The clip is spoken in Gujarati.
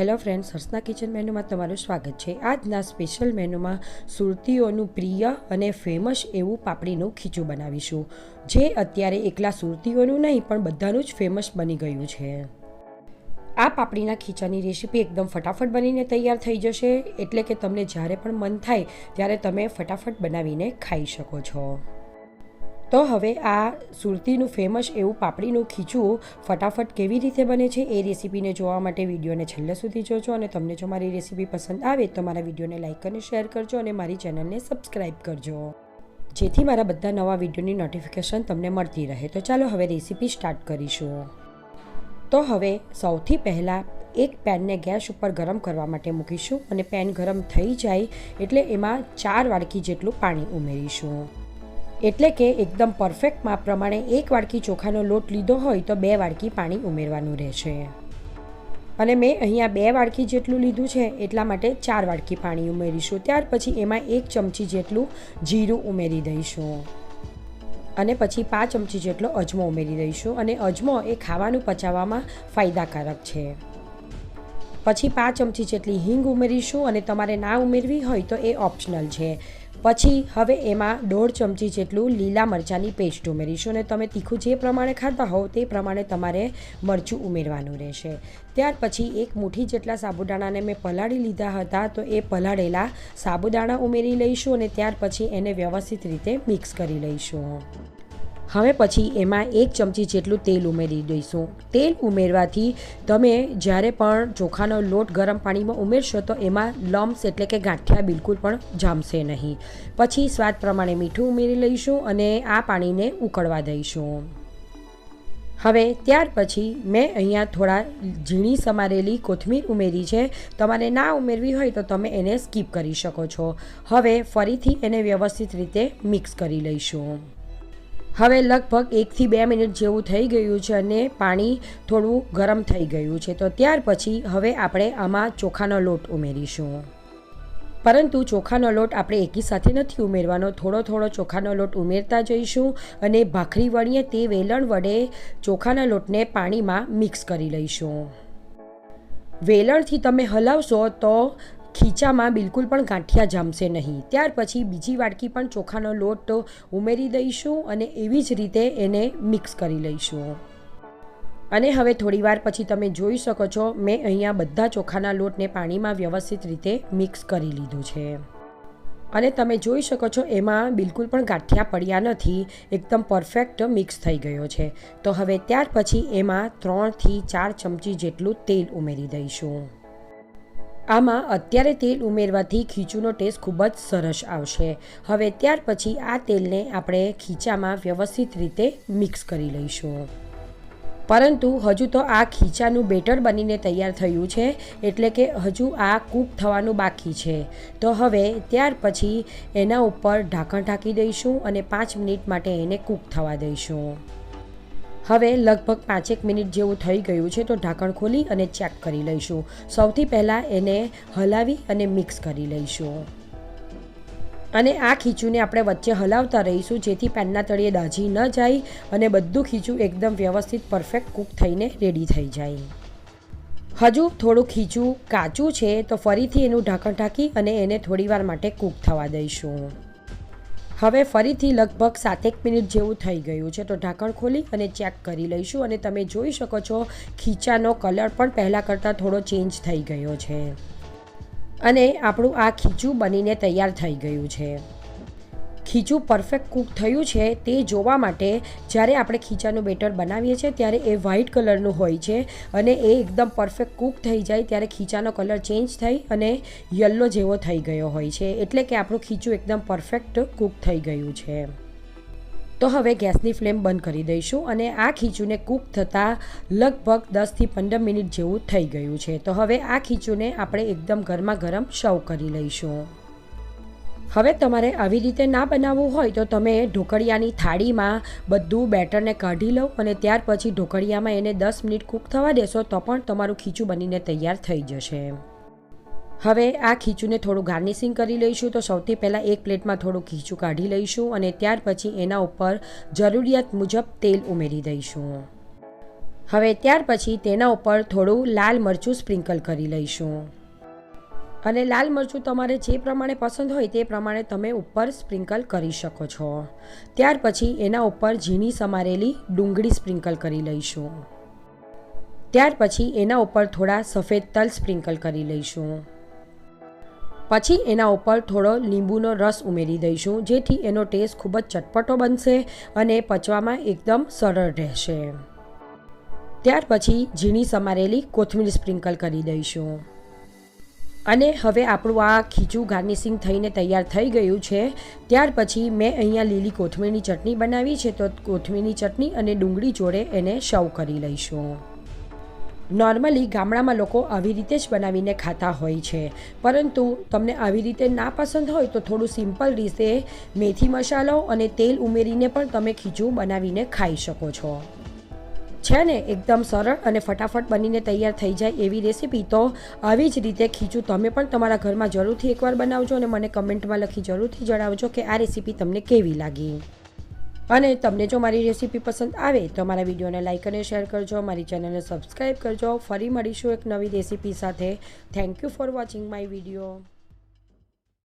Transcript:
હેલો ફ્રેન્ડ્સ, હર્ષના કિચન મેનુમાં તમારું સ્વાગત છે. આજના સ્પેશિયલ મેનુમાં સુરતીઓનું પ્રિય અને ફેમસ એવું પાપડીનું ખીચું બનાવીશું. જે અત્યારે એકલા સુરતીઓનું નહીં, પણ બધાનું જ ફેમસ બની ગયું છે. આ પાપડીના ખીચાની રેસીપી એકદમ ફટાફટ બનીને તૈયાર થઈ જશે. એટલે કે તમને જ્યારે પણ મન થાય, ત્યારે તમે ફટાફટ બનાવીને ખાઈ શકો છો. તો હવે આ સુરતીનું ફેમસ એવું પાપડીનું ખીચું ફટાફટ કેવી રીતે બને છે એ રેસીપીને જોવા માટે વિડીયોને છેલ્લે સુધી જોજો અને તમને જો મારી રેસીપી પસંદ આવે તો મારા વિડીયોને લાઇક અને શેર કરજો અને મારી ચેનલને સબસ્ક્રાઈબ કરજો. જેથી મારા બધા નવા વિડીયોની નોટિફિકેશન તમને મળતી રહે. તો ચાલો હવે રેસીપી સ્ટાર્ટ કરીશું. તો હવે સૌથી પહેલાં એક પેનને ગેસ ઉપર ગરમ કરવા માટે મૂકીશું અને પેન ગરમ થઈ જાય એટલે એમાં ચાર વાડકી જેટલું પાણી ઉમેરીશું. એટલે કે એકદમ પરફેક્ટ માપ પ્રમાણે એક વાડકી ચોખાનો લોટ લીધો હોય તો બે વાડકી પાણી ઉમેરવાનું રહેશે. અને મેં અહીંયા બે વાડકી જેટલું લીધું છે એટલા માટે ચાર વાડકી પાણી ઉમેરીશું. ત્યાર પછી એમાં એક ચમચી જેટલું જીરું ઉમેરી દઈશું. અને પછી પાંચ ચમચી જેટલો અજમો ઉમેરી દઈશું અને અજમો એ ખાવાનું પચાવવામાં ફાયદાકારક છે. પછી પાંચ ચમચી જેટલી હિંગ ઉમેરીશું અને તમારે ના ઉમેરવી હોય તો એ ઓપ્શનલ છે. પછી હવે એમાં દોઢ ચમચી જેટલું લીલા મરચાંની પેસ્ટ ઉમેરીશું અને તમે તીખું જે પ્રમાણે ખાતા હોવ તે પ્રમાણે તમારે મરચું ઉમેરવાનું રહેશે. ત્યાર પછી એક મુઠ્ઠી જેટલા સાબુદાણાને મેં પલાળી લીધા હતા તો એ પલાળેલા સાબુદાણા ઉમેરી લઈશું અને ત્યાર પછી એને વ્યવસ્થિત રીતે મિક્સ કરી લઈશું. હવે પછી એમાં એક ચમચી જેટલું તેલ ઉમેરી દઈશું. તેલ ઉમેરવાથી તમે જ્યારે પણ ચોખાનો લોટ ગરમ પાણીમાં ઉમેરશો તો એમાં લમ્સ એટલે કે ગાંઠિયા બિલકુલ પણ જામશે નહીં. પછી સ્વાદ પ્રમાણે મીઠું ઉમેરી લઈશું અને આ પાણીને ઉકળવા દઈશું. હવે ત્યાર પછી મેં અહીંયા થોડા ઝીણી સમારેલી કોથમીર ઉમેરી છે. તમારે ના ઉમેરવી હોય તો તમે એને સ્કીપ કરી શકો છો. હવે ફરીથી એને વ્યવસ્થિત રીતે મિક્સ કરી લઈશું. હવે લગભગ એકથી બે મિનિટ જેવું થઈ ગયું છે અને પાણી થોડું ગરમ થઈ ગયું છે. તો ત્યાર પછી હવે આપણે આમાં ચોખાનો લોટ ઉમેરીશું. પરંતુ ચોખાનો લોટ આપણે એકી સાથે નથી ઉમેરવાનો. થોડો થોડો ચોખાનો લોટ ઉમેરતા જઈશું અને ભાખરી વણીએ તે વેલણ વડે ચોખાના લોટને પાણીમાં મિક્સ કરી લઈશું. વેલણથી તમે હલાવશો તો ખીચામાં બિલકુલ પણ ગાંઠિયા જામશે નહીં. ત્યાર પછી બીજી વાટકી પણ ચોખાનો લોટ ઉમેરી દઈશું અને એવી જ રીતે એને મિક્સ કરી લઈશું. અને હવે થોડીવાર પછી તમે જોઈ શકો છો, મેં અહીંયા બધા ચોખાના લોટને પાણીમાં વ્યવસ્થિત રીતે મિક્સ કરી લીધું છે. અને તમે જોઈ શકો છો, એમાં બિલકુલ પણ ગાંઠિયા પડ્યા નથી, એકદમ પરફેક્ટ મિક્સ થઈ ગયો છે. તો હવે ત્યાર પછી એમાં ત્રણથી ચાર ચમચી જેટલું તેલ ઉમેરી દઈશું. આમાં અત્યારે તેલ ઉમેરવાથી ખીચુનો ટેસ્ટ ખૂબ જ સરસ આવશે. હવે ત્યાર પછી આ તેલને આપણે ખીચામાં વ્યવસ્થિત રીતે મિક્સ કરી લઈશું. પરંતુ હજુ તો આ ખીચાનું બેટર બનીને તૈયાર થયું છે, એટલે કે હજુ આ કૂક થવાનું બાકી છે. તો હવે ત્યાર પછી એના ઉપર ઢાંકણ ઢાંકી દઈશું અને પાંચ મિનિટ માટે એને કૂક થવા દઈશું. હવે લગભગ પાંચેક મિનિટ જેવું થઈ ગયું છે તો ઢાંકણ ખોલી અને ચેક કરી લઈશું. સૌથી પહેલાં એને હલાવી અને મિક્સ કરી લઈશું. અને આ ખીચુને આપણે વચ્ચે હલાવતા રહીશું જેથી પેનના તળિયે દાજી ન જાય અને બધું ખીચું એકદમ વ્યવસ્થિત પરફેક્ટ કૂક થઈને રેડી થઈ જાય. હજુ થોડું ખીચું કાચું છે તો ફરીથી એનું ઢાંકણ ઢાંકી અને એને થોડીવાર માટે કૂક થવા દઈશું. હવે ફરીથી લગભગ સાતેક મિનિટ જેવું થઈ ગયું છે. તો ઢાંકણ ખોલી અને ચેક કરી લઈશું અને તમે જોઈ શકો છો, ખીચાનો કલર પણ પહેલાં કરતાં થોડો ચેન્જ થઈ ગયો છે. અને આપણું આ ખીચું બનીને તૈયાર થઈ ગયું છે. ખીચું પરફેક્ટ કૂક થયું છે તે જોવા માટે જ્યારે આપણે ખીચાનું બેટર બનાવીએ છીએ ત્યારે એ વ્હાઇટ કલરનું હોય છે અને એ એકદમ પરફેક્ટ કૂક થઈ જાય ત્યારે ખીચાનો કલર ચેન્જ થઈ અને યલો જેવો થઈ ગયો હોય છે. એટલે કે આપણું ખીચું એકદમ પરફેક્ટ કૂક થઈ ગયું છે. તો હવે ગેસની ફ્લેમ બંધ કરી દઈશું અને આ ખીચુને કૂક થતાં લગભગ દસથી પંદર મિનિટ જેવું થઈ ગયું છે. તો હવે આ ખીચુને આપણે એકદમ ગરમા ગરમ સર્વ કરી લઈશું. હવે તમારે આવી રીતે ના બનાવવું હોય તો તમે ઢોકળિયાની થાળીમાં બધું બેટરને કાઢી લો અને ત્યાર પછી ઢોકળિયામાં એને દસ મિનિટ કૂક થવા દેશો તો પણ તમારું ખીચું બનીને તૈયાર થઈ જશે. હવે આ ખીચુંને થોડું ગાર્નિશિંગ કરી લઈશું તો સૌથી પહેલાં એક પ્લેટમાં થોડું ખીચું કાઢી લઈશું અને ત્યાર પછી એના ઉપર જરૂરિયાત મુજબ તેલ ઉમેરી દઈશું. હવે ત્યાર પછી તેના ઉપર થોડું લાલ મરચું સ્પ્રિંકલ કરી લઈશું. અને લાલ મરચું તમારે જે પ્રમાણે પસંદ હોય તે પ્રમાણે તમે ઉપર સ્પ્રિંકલ કરી શકો છો. ત્યાર પછી એના ઉપર ઝીણી સમારેલી ડુંગળી સ્પ્રિંકલ કરી લઈશું. ત્યાર પછી એના ઉપર થોડા સફેદ તલ સ્પ્રિંકલ કરી લઈશું. પછી એના ઉપર થોડો લીંબુનો રસ ઉમેરી દઈશું, જેથી એનો ટેસ્ટ ખૂબ જ ચટપટો બનશે અને પચવામાં એકદમ સરળ રહેશે. ત્યાર પછી ઝીણી સમારેલી કોથમીર સ્પ્રિંકલ કરી દઈશું. અને હવે આપણું આ ખીચું ગાર્નિશિંગ થઈને તૈયાર થઈ ગયું છે. ત્યાર પછી મેં અહીંયા લીલી કોથમીરની ચટણી બનાવી છે. તો કોથમીરની ચટણી અને ડુંગળી જોડે એને સર્વ કરી લઈશું. નોર્મલી ગામડામાં લોકો આવી રીતે જ બનાવીને ખાતા હોય છે. પરંતુ તમને આવી રીતે ના પસંદ હોય તો થોડું સિમ્પલ રીતે મેથી મસાલો અને તેલ ઉમેરીને પણ તમે ખીચું બનાવીને ખાઈ શકો છો. છે ને, એકદમ સરળ અને ફટાફટ બનીને તૈયાર થઈ જાય એવી રેસીપી. તો આવી જ રીતે ખીચું તમે પણ તમારા ઘરમાં જરૂરથી એકવાર બનાવજો અને મને કમેન્ટમાં લખી જરૂરથી જણાવજો કે આ રેસીપી તમને કેવી લાગી. અને તમને જો મારી રેસીપી પસંદ આવે તો મારા વિડીયોને લાઇક અને શેર કરજો, મારી ચેનલને સબસ્ક્રાઈબ કરજો. ફરી મળીશું એક નવી રેસીપી સાથે. Thank you for watching my video